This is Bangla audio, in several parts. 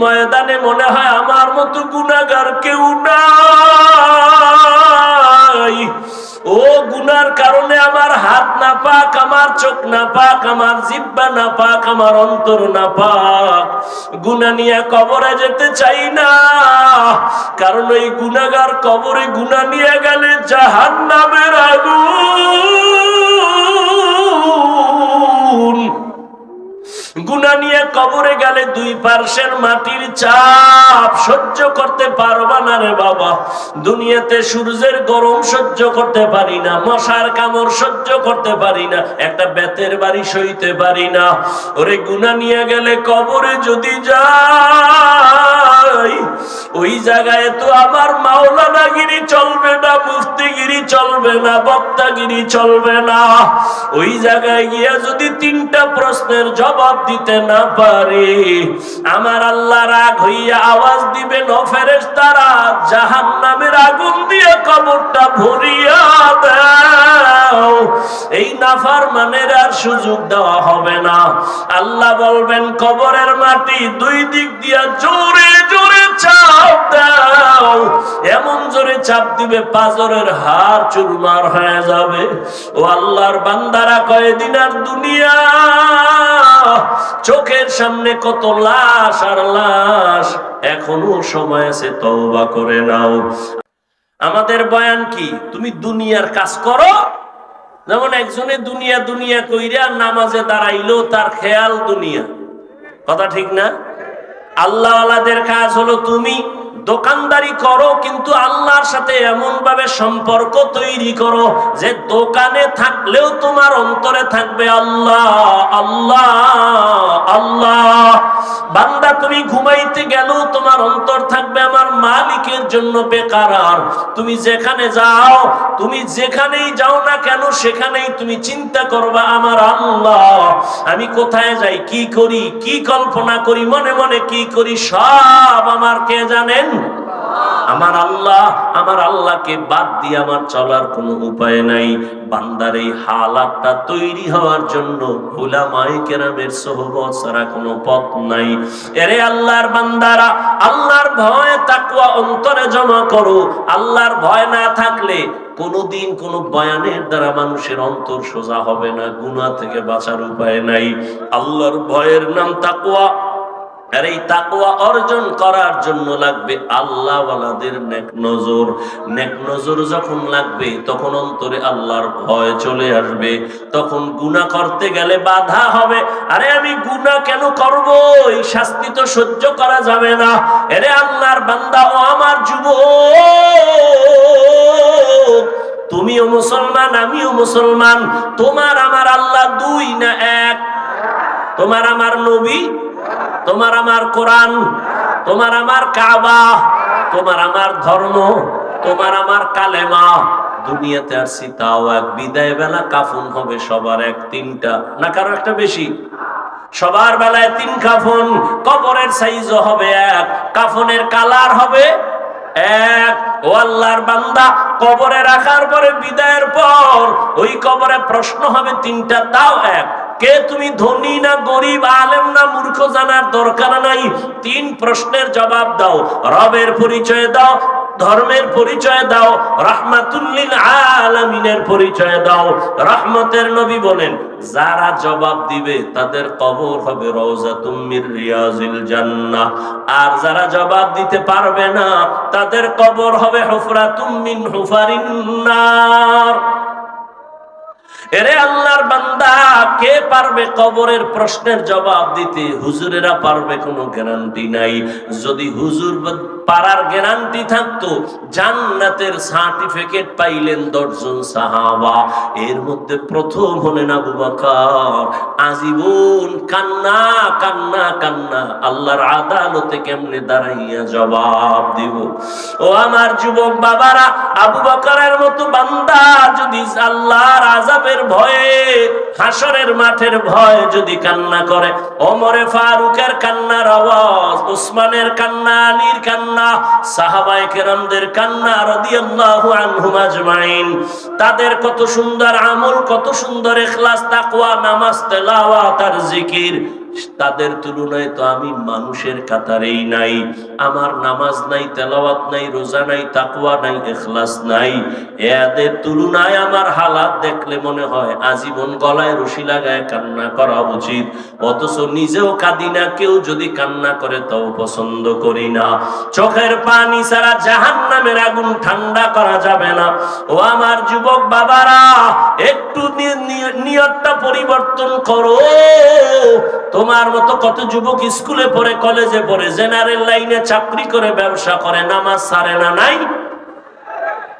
ময়দানে মনে হয় আমার মতো গুণাগার কেউ নাই। ও গুনার কারণে আমার হাত না পাক আমার চোখ না পাক আমার জিব্বা না পাক আমার অন্তর না পাক গুনা নিয়ে কবরে যেতে চাই না, কারণ ওই গুনাগার কবরে গুনা নিয়ে গেলে জাহান নামের আগুন। গুনা নিয়ে কবরে গেলে দুই পার্শ্বের মাটির চাপ সহ্য করতে পারবা না রে বাবা। দুনিয়াতে সূর্যের গরম সহ্য করতে পারি না, মশার কামড় সহ্য করতে পারি না, একটা বেতের বাড়ি সইতে পারি না। ওরে গুনা নিয়ে গেলে কবরে যদি যাই, ওই জায়গায় তো আমার মাওলানাগিরি চলবে না, মুফতিগিরি চলবে না, বক্তাগিরি চলবে না। ওই জায়গায় গিয়া যদি তিনটা প্রশ্নের জবাব দিতে না পারে, আমার আল্লাহ রাগ হইয়া আওয়াজ দিবেন, ও ফেরেশতারা জাহান নামের আগুন দিয়ে কবরটা ভরিয়া দাও। এই নাফার মানের আর সুযোগ দেওয়া হবে না। আল্লাহ বলবেন, কবরের মাটি দুই দিক দিয়া জোরে জোরে চাপ দাও। এমন জোরে চাপ দিবে, পাজরের হার চুরমার হয়ে যাবে। ও আল্লাহর বান্দারা কয়েদিন আর দুনিয়া? চোখের সামনে কত লাশ আর লাশ। এখনও সময় আছে, তওবা করে নাও। আমাদের বয়ান কি? তুমি দুনিয়ার কাজ করো? যেমন একজনে দুনিয়া দুনিয়া কইরা নামাজে দাঁড়াইলো তার খেয়াল দুনিয়া। কথা ঠিক না? আল্লাহওয়ালাদের কাজ হলো তুমি দোকানদারি করো, কিন্তু আল্লাহর সাথে এমন ভাবে সম্পর্ক তৈরি করো যে দোকানে থাকলেও তোমার অন্তরে থাকবে আল্লাহ আল্লাহ আল্লাহ। বান্দা, তুমি ঘুমাইতে গেলেও তোমার অন্তর থাকবে আমার মালিকের জন্য বেকার। তুমি যেখানে যাও তুমি যেখানেই যাও না কেন, সেখানেই তুমি চিন্তা করবা, আমার আল্লাহ, আমি কোথায় যাই, কি করি, কি কল্পনা করি, মনে মনে কি করি, সব আমার কে জানেন? আমার আল্লাহ, আমার আল্লাহকে বাদ দিয়ে আমার চলার কোনো উপায় নাই। বান্দার এই হালাতটা তৈরি হওয়ার জন্য হুলামাই কেরামের সোহবত ছাড়া কোনো পথ নাই। এরে আল্লাহর বান্দারা, আল্লাহর ভয় তাকুয়া অন্তরে জমা করো। আল্লাহর ভয় না থাকলে কোনোদিন কোন বয়ানের দ্বারা মানুষের অন্তর সোজা হবে না গুণা থেকে বাঁচার উপায় নাই। আল্লাহর ভয়ের নাম তাকুয়া আর এই তাকুয়া অর্জন করার জন্য লাগবে আল্লাহওয়ালাদের নেক নজর। নেক নজর যখন লাগবে, তখন অন্তরে আল্লাহর ভয় চলে আসবে। তখন গুনাহ করতে গেলে বাধা হবে। আরে আমি গুনাহ কেন করব? এই শাস্তি তো সহ্য করা যাবে না। এরে আল্লাহর বান্দা, ও আমার যুব তুমিও মুসলমান, আমিও মুসলমান। তোমার আমার আল্লাহ দুই না এক। তোমার আমার নবী, তোমার আমার কোরআন, তোমার আমার কাবা, তোমার আমার ধর্ম, তোমার আমার কালেমা। দুনিয়াতে আসছি তাও এক বিদায় বেলা, কাফন হবে সবার এক তিনটা, না কারও একটা বেশি। সবার বেলায় তিন কাফন, কবরের সাইজও হবে এক, কাফনের কালার হবে এক। ও আল্লাহর বান্দা, কবরে রাখার পরে বিদায়ের পর, ওই কবরে প্রশ্ন হবে তিনটা, তাও এক। কে তুমি ধনী না গরিব, আলেম না মূর্খ জানার দরকার নাই? তিন প্রশ্নের জবাব দাও। রবের পরিচয় দাও, ধর্মের পরিচয় দাও, রাহমাতুল্লিল আলামিনের পরিচয় দাও। রহমতের নবী বলেন, যারা জবাব দিবে তাদের কবর হবে রওজাতুম মির রিয়াজিল জান্নাহ। আর যারা জবাব দিতে পারবে না, তাদের কবর হবে হুফরাতুম মিন হুফারিন নার। এরে আল্লাহর বান্দা, কে পারবে কবরের প্রশ্নের জবাব দিতে? হুজুরেরা পারবে কোনো গ্যারান্টি নাই। যদি হুজুর পারার গ্যারান্টি থাকতো, জান্নাতের সার্টিফিকেট পাইলেন দশজন সাহাবা। এর মধ্যে প্রথম হলেন আবু বকর। আজীবন কান্না কান্না কান্না। আল্লাহর আদালতে কেমনে দাঁড়াইয়া জবাব দিব? ও আমার যুবক বাবারা, আবু বকরের মতো বান্দা যদি আল্লাহর আজাবের ভয়ে, হাসরের মাঠের ভয় যদি কান্না করে ওমরে ফারুকের কান্নার আওয়াজ, উসমানের কান্না, আলীর কান্না সাহাবাই কেরামদের কান্না রাদিয়াল্লাহু আনহুম আজমাইন। তাদের কত সুন্দর আমল, কত সুন্দর ইখলাস তাকওয়া, নামাজ, তেলাওয়াত আর জিকির। তাদের তুলনায় তো আমি মানুষের কাতারেই নাই। আমার নামাজ নাই, তেলাওয়াত নাই, রোজা নাই তাকুয়া নাই, এখলাস নাই। এদের তুলনায় আমার হালাত দেখলে মনে হয় আজীবন গলায় রশি লাগায় কান্না করা উচিত। অথচ নিজেও কাঁদি না, কেউ যদি কান্না করে তাও পছন্দ করি না। চোখের পানি ছাড়া জাহান নামের আগুন ঠান্ডা করা যাবে না। ও আমার যুবক বাবারা, একটু নিয়তটা পরিবর্তন করো। তোমার মতো কত যুবক স্কুলে পড়ে, কলেজে পড়ে জেনারেল লাইনে চাকরি করে, ব্যবসা করে, নামাজ সারে না, নাই?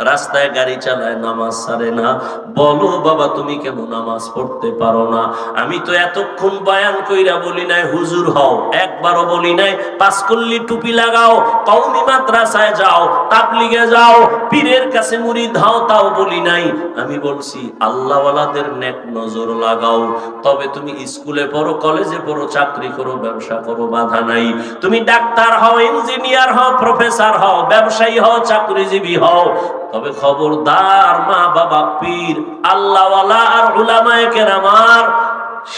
রাস্তায় গাড়ি চালায়, নামাজ সারে না। বলো, বাবা, তুমি কেন নামাজ পড়তে পারো না? আমি তো এতক্ষণ বয়ান কইরা বলি নাই, হুজুর হও। একবারও বলি নাই পাঁচকল্লি টুপি লাগাও, কওমি মাদ্রাসায় যাও, তাবলিগে যাও, পীরের কাছে মুড়ি ধাও, তাও বলি নাই। আমি বলছি, আল্লাহওয়ালাদের নেক নজর লাগাও। তবে তুমি স্কুলে পড়ো, কলেজে পড়ো, চাকরি করো, ব্যবসা করো, বাধা নাই। তুমি ডাক্তার হও, ইঞ্জিনিয়ার হও, প্রফেসর হও, ব্যবসায়ী হও, চাকরিজীবী হও। তবে খবরদার মা বাবা পীর, আল্লাহওয়ালা আর উলামায়ে কেরামার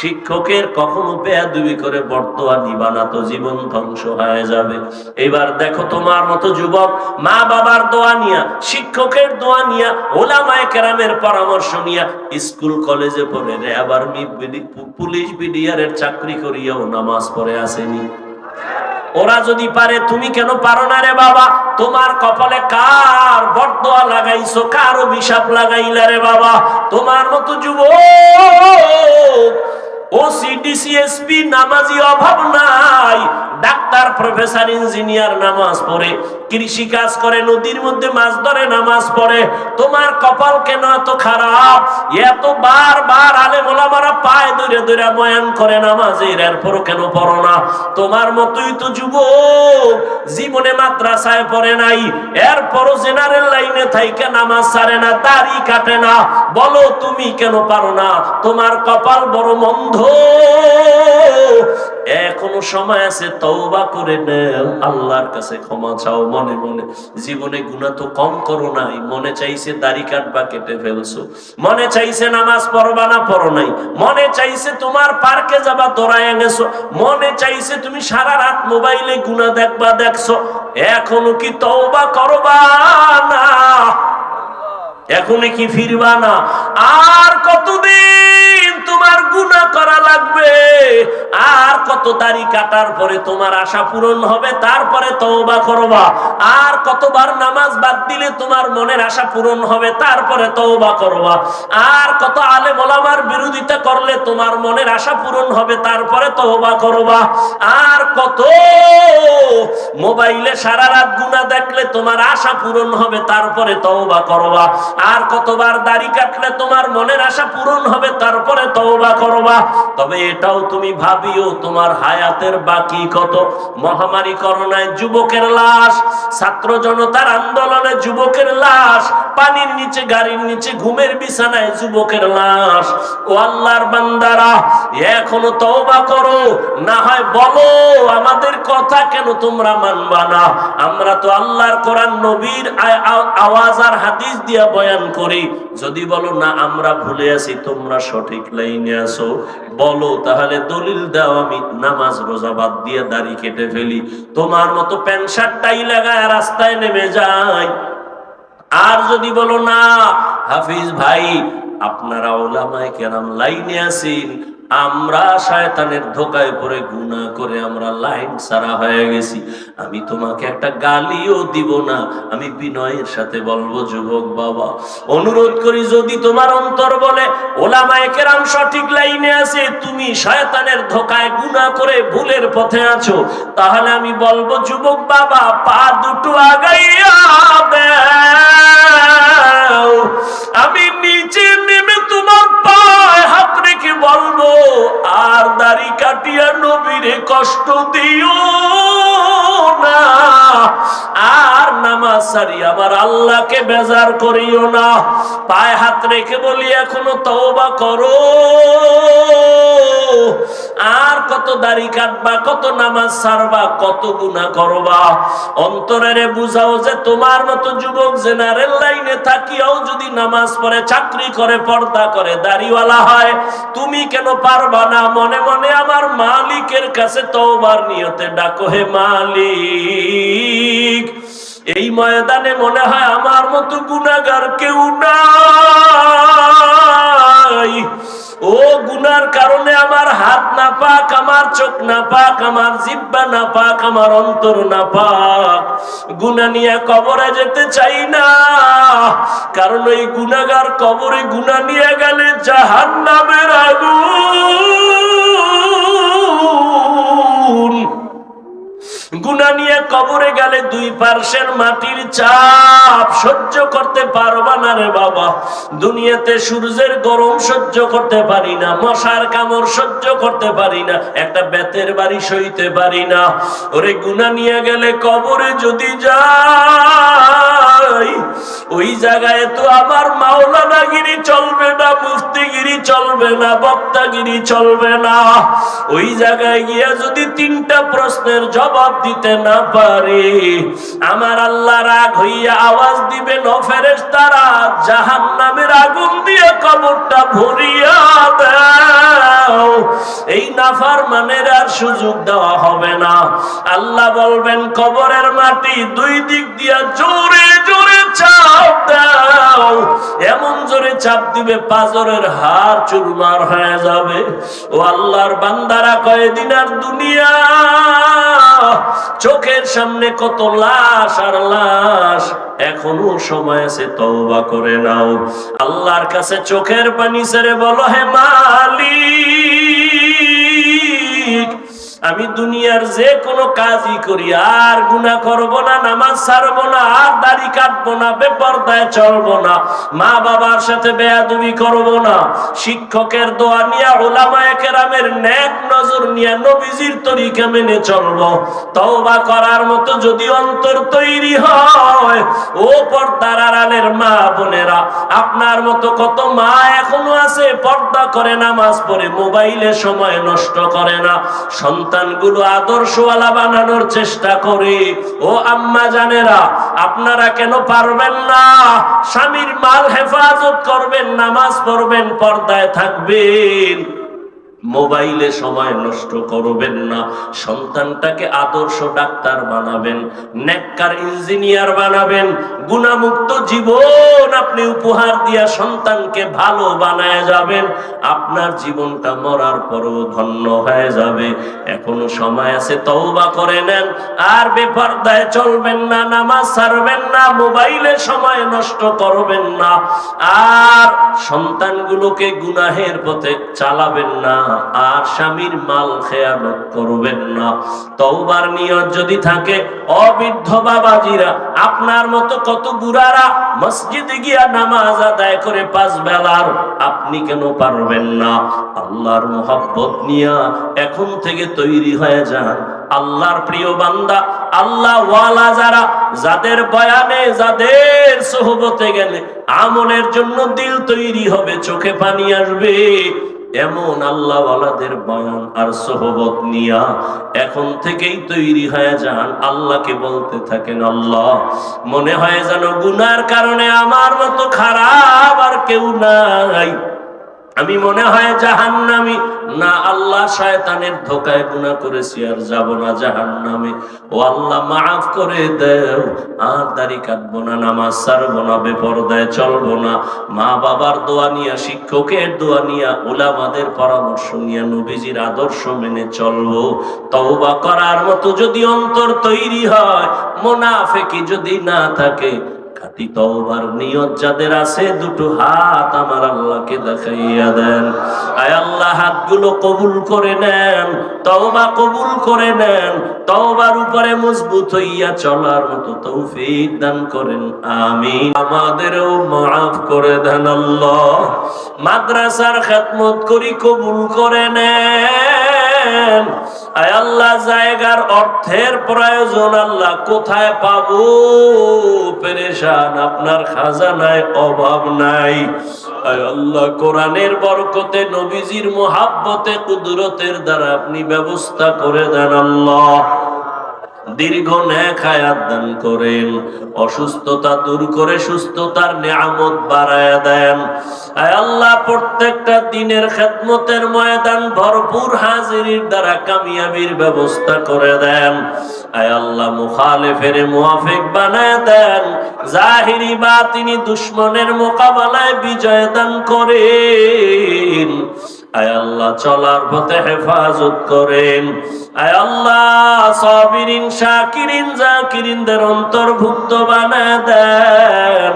শিক্ষকের কখনো বেয়াদুবি করে বর্তোয়া নিবা না তো জীবন ধ্বংস হয়ে যাবে। এবার দেখো তোমার মতো যুবক, মা বাবার দোয়া নিয়া, শিক্ষকের দোয়া নিয়া ওলামায়ে কেরামের পরামর্শ নিয়া স্কুল, কলেজে পড়ে রে, আবার পুলিশ বিডিআরের চাকরি করিয়াও নামাজ পড়ে আসেনি। ওরা যদি পারে, তুমি কেন পারো না রে বাবা? তোমার কপালে কার বটদোয়া লাগাইছো? কার অভিশাপ লাগাইলা রে বাবা? তোমার মতো যুব ও সিডিসি এসপি নামাজি অভাব নাই। ডাক্তার, প্রফেসর, ইঞ্জিনিয়ার নামাজ পড়ে, কৃষি কাজ করে, নদীর মধ্যে মাছ ধরে, নামাজ পড়ে। তোমার কপাল কেন এত খারাপ? এত বার বার আলে মোলামারা পায় দূরে দূরে বয়ান করে, নামাজের এরপরও কেন পড়ো না? তোমার মতোই তো যুবক, জীবনে মাদ্রাসায় পড়ে নাই, এরপরও জেনারেল লাইনে থাইকে নামাজ সারে না দাড়ি কাটে না। বলো তুমি কেন পারো না? তোমার কপাল বড় মন্ধ এখনও সময় আছে, তওবা করে নেও। আল্লাহর কাছে ক্ষমা চাও মনে মনে। জীবনে গুনাহ তো কম করো নাই, মনে চাইছে দাড়ি কাটবা, কেটে ফেলছো। মনে চাইছে নামাজ পড়বা না পড়ো নাই। মনে চাইছে তোমার পার্কে যাবা দৌড়ায় গেছো। মনে চাইছে তুমি সারা রাত মোবাইলে গুনাহ দেখবা, দেখছ। এখনও কি তওবা করবা না? এখনই কি ফিরবা না? আর কতদিন তোমার গুনাহ করা লাগবে? আর কত দাড়ি কাটার পরে তোমার আশা পূরণ হবে, তারপরে তওবা করবা। আর কতবার নামাজ বাদ দিলে তোমার মনের আশা পূরণ হবে, তারপরে তওবা করবা। আর কত আলে মোলামার বিরোধিতা করলে তোমার মনের আশা পূরণ হবে, তারপরে তওবা করবা। আর কত মোবাইলে সারা রাত গুনাহ দেখলে তোমার আশা পূরণ হবে, তারপরে তওবা করবা। আর কতবার দাড়ি কাটলে তোমার মনের আশা পূরণ হবে, তারপরে তওবা করবা। তবে এটাও তুমি ভাবিও তোমার হায়াতের বাকি কত? মহামারী করোনায় যুবকের লাশ ছাত্র জনতার আন্দোলনে যুবকের লাশ পানির নিচে, গাড়ির নিচে, ঘুমের বিছানায় যুবকের লাশ। ও আল্লাহর বান্দারা, এখনও তওবা করো, না হয় বলো, আমাদের কথা কেন তোমরা মানবা না? আমরা তো আল্লাহর কোরআন, নবীর আওয়াজ আর হাদিস দিয়া বয়ান করি। যদি বলো, না, আমরা ভুলে আছি, তোমরা সঠিক লাইনে আসো বলো, তাহলে দলিল দাও, আমি নামাজ, রোজা বাদ দিয়ে দাড়ি কেটে ফেলি। তোমার মতো প্যান্ট শার্ট টাই লাগায় রাস্তায় নেমে যাই আর যদি বলো না হাফিজ ভাই আপনারা ওলামায় কেরাম লাইনে আছেন আমরা শয়তানের ধোকায় পড়ে গুনাহ করে আমরা লাইন সারা হয়ে গেছি। আমি তোমাকে একটা গালিও দিব না। আমি বিনয়ের সাথে বলব, যুবক বাবা, অনুরোধ করি যদি তোমার অন্তর বলে, ওলামায়ে কেরাম সঠিক লাইনে আছে, তুমি শয়তানের ধোকায় গুনাহ করে ভুলের পথে আছো, তাহলে আমি বলব, যুবক বাবা, পা দুটো আগাইয়া আমি নিচে বলব আর দাড়ি কাটিয়া নবীরে কষ্ট দিও না। আর নামাজ সারি আমার আল্লাহকে বেজার করিও না। পায়ে হাত রেখে বলি, এখনও তওবা করো। আর কত দাড়ি কাটবা, কত নামাজ ছাড়বা, কত গুণা করবা। অন্তরের বুঝাও যে তোমার মতো যুবক জেনারেল লাইনে থাকিয়াও যদি নামাজ পড়ে, চাকরি করে, পর্দা করে, দাড়িওয়ালা হয়, তুমি কেন পারবা না? মনে মনে আমার মালিকের কাছে তওবার নিয়তে ডাকো, হে মালিক। এই ময়দানে মনে হয় আমার মতো গুনাগার কেউ নাই। ও গুনার কারণে আমার হাত না পাক আমার চোখ না পাক আমার জিব্বা না পাক আমার অন্তর না পাক গুনা নিয়ে কবরে যেতে চাই না, কারণ ওই গুনাগার কবরে গুনা নিয়ে গেলে জাহান নামের আগুন। গুনা নিয়ে কবরে গেলে দুই পার্শ্বের মাটির চাপ সহ্য করতে পারবা না রে বাবা। দুনিয়াতে সূর্যের গরম সহ্য করতে পারি না, মশার কামড় সহ্য করতে পারি না, একটা বেতের বাড়ি সইতে পারি না। ওরে গুনা নিয়ে গেলে কবরে যদি যাই ওই জায়গায় তো আমার মাওলানাগিরি চলবে না, মুফতিগিরি চলবে না, বক্তাগিরি চলবে না। ওই জায়গায় গিয়া যদি তিনটা প্রশ্নের জবাব দিতে না পারি, আমার আল্লাহ রাগ হইয়া আওয়াজ দিবে নফেরেস তারা জাহান নামের আগুন দিয়ে কবরটা ভরিয়া দাও। এই নাফার মানের আর সুযোগ দেওয়া হবে না। আল্লাহ বলবেন, কবরের মাটি দুই দিক দিয়া জোরে জোরে চাপ দাও। এমন জোরে চাপ দিবে পাজরের হার চুরমার হয়ে যাবে। ও আল্লাহর বান্দারা কয়েদিন আর দুনিয়া? চোখের সামনে কত লাশ আর লাশ, এখনও সময় আছে তওবা করে নাও। আল্লাহর কাছে চোখের পানি ছেড়ে বলো, হে মালিক আমি দুনিয়ার যে কোনো কাজই করি, আর গুণা করব না, নামাজ ছাড়বো না, আর দাড়ি কাটবো না, বেপরদায় চলবো না মা বাবার সাথে বেয়াদবি করব না, শিক্ষকের দোয়া নিয়ে ওলামায়ে কেরামের ন্যাক নজর নিয়ে, নবীজির তরিকা মেনে চলবো। তওবা করার মতো যদি অন্তর তৈরি হয়, ও পর্দার আড়ালের মা বোনেরা আপনার মতো কত মা এখনও আছে, পর্দা করে নামাজ পড়ে, মোবাইলে সময় নষ্ট করে না। সন্তানগুলো আদর্শওয়ালা বানানোর চেষ্টা করে। ও আম্মা জানেরা, আপনারা কেন পারবেন না? স্বামীর মাল হেফাজত করবেন, নামাজ পড়বেন, পর্দায় থাকবেন। মোবাইলে সময় নষ্ট করবেন না। সন্তানটাকে আদর্শ ডাক্তার বানাবেন, নেককার ইঞ্জিনিয়ার বানাবেন, গুণামুক্ত জীবন আপনি উপহার দিয়া সন্তানকে ভালো বানায় যাবেন, আপনার জীবনটা মরার পরও ধন্য হয়ে যাবে। এখনও সময় আছে, তওবা করে নেন। আর বেপরদায় চলবেন না, নামাজ ছাড়বেন না, মোবাইলে সময় নষ্ট করবেন না। আর সন্তানগুলোকে গুনাহের পথে চালাবেন না। আর স্বামীর মাল খেয়ানত করবেন না। তওবার নিয়ত যদি থাকে, অবৃদ্ধ বাবাজিরা, আপনার মতো কত বুড়ারা মসজিদে গিয়া নামাজ আদায় করে পাঁচ বেলার, আপনি কেন পারবেন না? আল্লাহর মোহাব্বত নিয়া এখন থেকে তৈরি হয়ে যান। আল্লাহর প্রিয় বান্দা, আল্লাহ ওয়ালা যারা, যাদের বয়ানে, যাদের সোহবতে গেলে আমলের জন্য দিল তৈরি হবে, চোখে পানি আসবে। এমন আল্লাহ ওয়ালাদের বয়ান আর সহবত নিয়া এখন থেকেই তৈরি হয়ে যান। আল্লাহকে বলতে থাকেন, আল্লাহ, মনে হয় যেন গুনার কারণে আমার মতো খারাপ আর কেউ নাই। আমি মনে হয় জাহান্নামি। না আল্লাহ শয়তানের ধোকায় গুনাহ করেছি আর যাব না জাহান্নামে। ও আল্লাহ মাফ করে দেও। আর দাড়ি কাটবো না, নামাজ সারবো না, বেপরদায় চলবো না। মা বাবার দোয়া নিয়া, শিক্ষকের দোয়া নিয়া ওলামাদের পরামর্শ নিয়া, নবীজির আদর্শ মেনে চলবো। তওবা করার মতো যদি অন্তর তৈরি হয়, মোনাফেকি যদি না থাকে তওবার নিয়ত যাদের আছে, দুটো হাত আমার আল্লাহকে দেখাইয়া দেন। আয় আল্লাহ, হাতগুলো কবুল করে নেন, তওবা কবুল করে নেন, তওবার উপরে মজবুত হইয়া চলার মতো তৌফিক দান করেন, আমিন। আমাদেরও মাফ করে দেন আল্লাহ। মাদ্রাসার খেদমত করি কবুল করে নেন। দেন আয় আল্লাহ, জায়গার অর্থের প্রয়োজন, আল্লাহ কোথায় পাবো? পেরেশান, আপনার খাজানায় অভাব নাই। আয় আল্লাহ, কোরআনের বরকতে, নবীজির মোহাব্বতে, কুদরতের দ্বারা আপনি ব্যবস্থা করে দেন আল্লাহ। দীর্ঘ ন্যাক হায়াত দান করেন। অসুস্থতা দূর করে সুস্থতার নিয়ামত বাড়ায় দেন। আল্লাহ, প্রত্যেকটা দিনের খেদমতের ময়দান ভরপুর হাজিরির দ্বারা কামিয়াবির ব্যবস্থা করে দেন। আয় আল্লাহ, মুখালেফের মুআফিক বানায় দেন। জাহিরি বা তিনি দুশ্মনের মোকাবেলায় বিজয় দান করেন। আয় আল্লাহ চলার পথে হেফাজত করেন। আয় আল্লাহ সাবিরিন শাকিরিন জাকিরিনদের অন্তর্ভুক্ত বানায় দেন।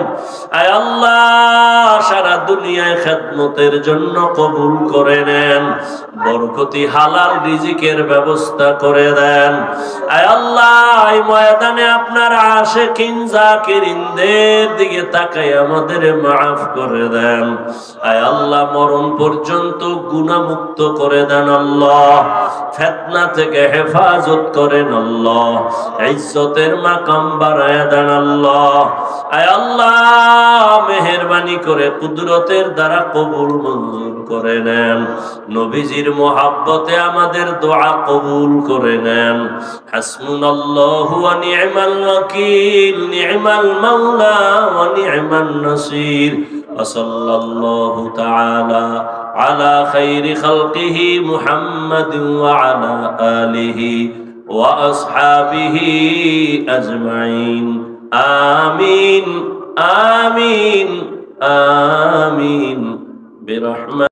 আয় আল্লাহ সারা দুনিয়ায় খেদমতের জন্য কবুল করে নেন। বরকতি, হালাল রিজিকের ব্যবস্থা করে দেন। আয় আল্লাহ, এই ময়দানে আপনার আশেকিন, জাকিরিনদের দিকে তাকাই আমাদের মাফ করে দেন। আয় আল্লাহ, মরণ পর্যন্ত গুণামুক্ত করে দেন আল্লাহ ফেতনা থেকে হেফাজত করেন আল্লাহ ইজ্জতের মাকাম বাড়ায় দেন আল্লাহ আয় আল্লাহ মেহরবানি করে কুদরতের দ্বারা কবুল মঞ্জুর করে নেন নবীজির মোহাব্বতে আমাদের দোয়া কবুল করে নেন হাসবুনাল্লাহু ওয়া নি'মাল ওয়াকিল নি'মাল মাওলা ওয়া নি'মান নাসির وصلى الله تعالى على خير خلقه محمد وعلى آله وأصحابه أجمعين آمين آمين آمين برحمة